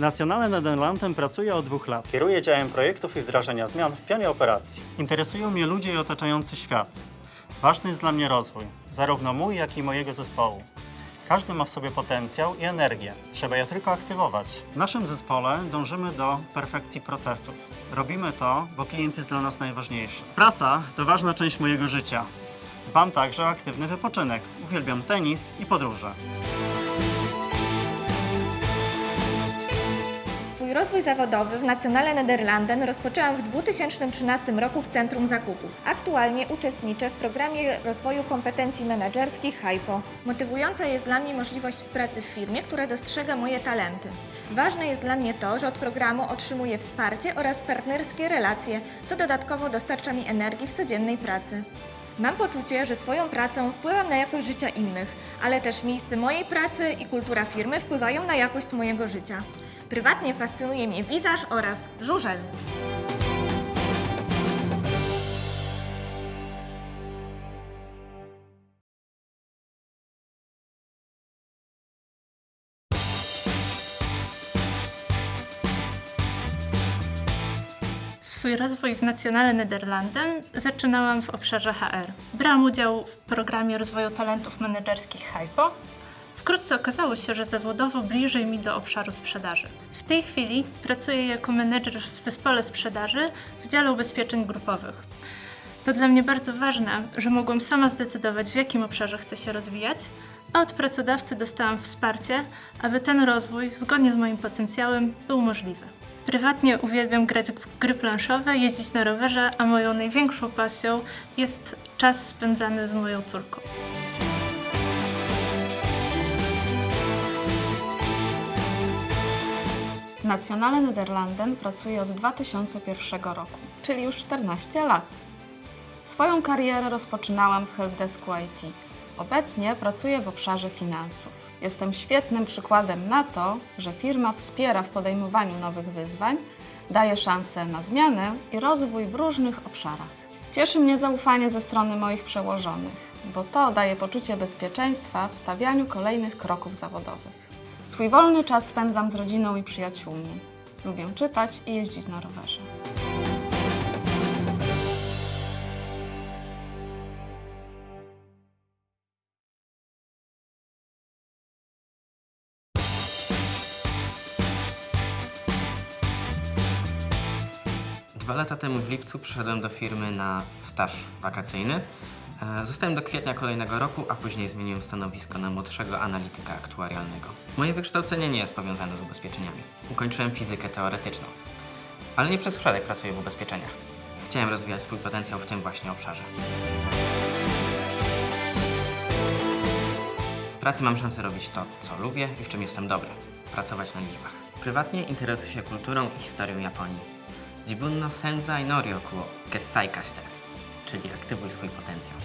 Nacjonalnym Nederlandem pracuję od dwóch lat. Kieruję działem projektów i wdrażania zmian w pionie operacji. Interesują mnie ludzie i otaczający świat. Ważny jest dla mnie rozwój, zarówno mój, jak i mojego zespołu. Każdy ma w sobie potencjał i energię. Trzeba je tylko aktywować. W naszym zespole dążymy do perfekcji procesów. Robimy to, bo klient jest dla nas najważniejszy. Praca to ważna część mojego życia. Dbam także o aktywny wypoczynek. Uwielbiam tenis i podróże. Rozwój zawodowy w Nationale Nederlanden rozpoczęłam w 2013 roku w Centrum Zakupów. Aktualnie uczestniczę w programie rozwoju kompetencji menedżerskich HIPO. Motywująca jest dla mnie możliwość pracy w firmie, która dostrzega moje talenty. Ważne jest dla mnie to, że od programu otrzymuję wsparcie oraz partnerskie relacje, co dodatkowo dostarcza mi energii w codziennej pracy. Mam poczucie, że swoją pracą wpływam na jakość życia innych, ale też miejsce mojej pracy i kultura firmy wpływają na jakość mojego życia. Prywatnie fascynuje mnie wizaż oraz żużel. Swój rozwój w Nacjonale Nederlandem zaczynałam w obszarze HR. Brałam udział w programie rozwoju talentów menedżerskich HIPO. Wkrótce okazało się, że zawodowo bliżej mi do obszaru sprzedaży. W tej chwili pracuję jako menedżer w zespole sprzedaży w dziale ubezpieczeń grupowych. To dla mnie bardzo ważne, że mogłam sama zdecydować, w jakim obszarze chcę się rozwijać, a od pracodawcy dostałam wsparcie, aby ten rozwój, zgodnie z moim potencjałem, był możliwy. Prywatnie uwielbiam grać w gry planszowe, jeździć na rowerze, a moją największą pasją jest czas spędzany z moją córką. W Nationale Nederlanden pracuję od 2001 roku, czyli już 14 lat. Swoją karierę rozpoczynałam w helpdesku IT. Obecnie pracuję w obszarze finansów. Jestem świetnym przykładem na to, że firma wspiera w podejmowaniu nowych wyzwań, daje szansę na zmianę i rozwój w różnych obszarach. Cieszy mnie zaufanie ze strony moich przełożonych, bo to daje poczucie bezpieczeństwa w stawianiu kolejnych kroków zawodowych. Swój wolny czas spędzam z rodziną i przyjaciółmi. Lubię czytać i jeździć na rowerze. Dwa lata temu w lipcu przyszedłem do firmy na staż wakacyjny. Zostałem do kwietnia kolejnego roku, a później zmieniłem stanowisko na młodszego analityka aktuarialnego. Moje wykształcenie nie jest powiązane z ubezpieczeniami. Ukończyłem fizykę teoretyczną, ale nie przez przypadek pracuję w ubezpieczeniach. Chciałem rozwijać swój potencjał w tym właśnie obszarze. W pracy mam szansę robić to, co lubię i w czym jestem dobry. Pracować na liczbach. Prywatnie interesuję się kulturą i historią Japonii. Jibun no senzai noryoku o kessai kashite, czyli aktywuj swój potencjał.